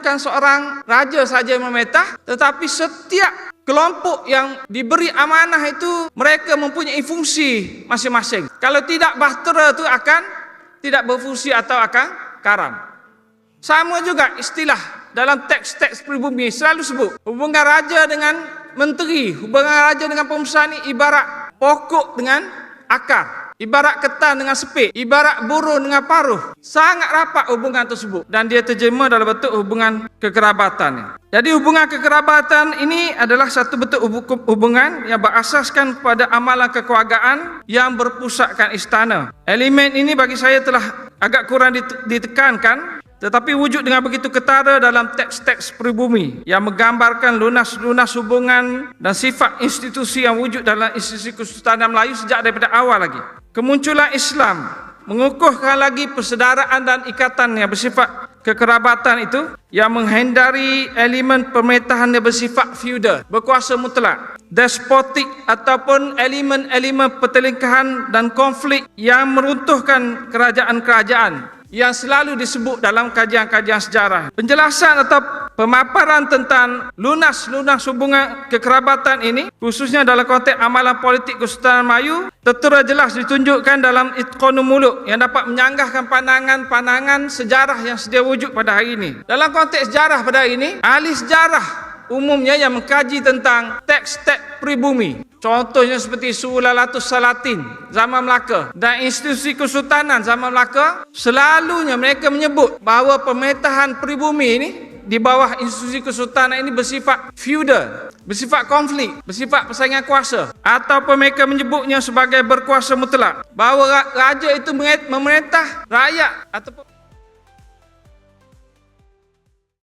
bukan seorang raja saja yang memerintah tetapi setiap kelompok yang diberi amanah itu mereka mempunyai fungsi masing-masing. Kalau tidak bahtera itu akan tidak berfungsi atau akan karam. Sama juga istilah dalam teks-teks pribumi selalu sebut hubungan raja dengan menteri, hubungan raja dengan pembesar ni ibarat pokok dengan akar. Ibarat ketan dengan sepik, ibarat burung dengan paruh. Sangat rapat hubungan tersebut dan dia terjemah dalam bentuk hubungan kekerabatan. Jadi hubungan kekerabatan ini adalah satu bentuk hubu- hubungan yang berasaskan kepada amalan kekeluargaan yang berpusatkan istana. Elemen ini bagi saya telah agak kurang dite- ditekankan tetapi wujud dengan begitu ketara dalam teks-teks pribumi yang menggambarkan lunas-lunas hubungan dan sifat institusi yang wujud dalam institusi kesultanan Melayu sejak daripada awal lagi. Kemunculan Islam mengukuhkan lagi persaudaraan dan ikatan yang bersifat kekerabatan itu yang menghindari elemen pemerintahan yang bersifat feudal, berkuasa mutlak, despotik ataupun elemen-elemen pertelingkahan dan konflik yang meruntuhkan kerajaan-kerajaan yang selalu disebut dalam kajian-kajian sejarah. Penjelasan atau pemaparan tentang lunas-lunas hubungan kekerabatan ini khususnya dalam konteks amalan politik Kesultanan Melayu tertera jelas ditunjukkan dalam Itqanul Muluk yang dapat menyanggahkan pandangan-pandangan sejarah yang sedia wujud pada hari ini. Dalam konteks sejarah pada hari ini, ahli sejarah umumnya yang mengkaji tentang teks-teks pribumi. Contohnya seperti Sulalatus Salatin zaman Melaka dan institusi kesultanan zaman Melaka selalunya mereka menyebut bahawa pemerintahan pribumi ini di bawah institusi kesultanan ini bersifat feudal, bersifat konflik, bersifat persaingan kuasa ataupun mereka menyebutnya sebagai berkuasa mutlak. Bahawa ra- raja itu memerintah rakyat ataupun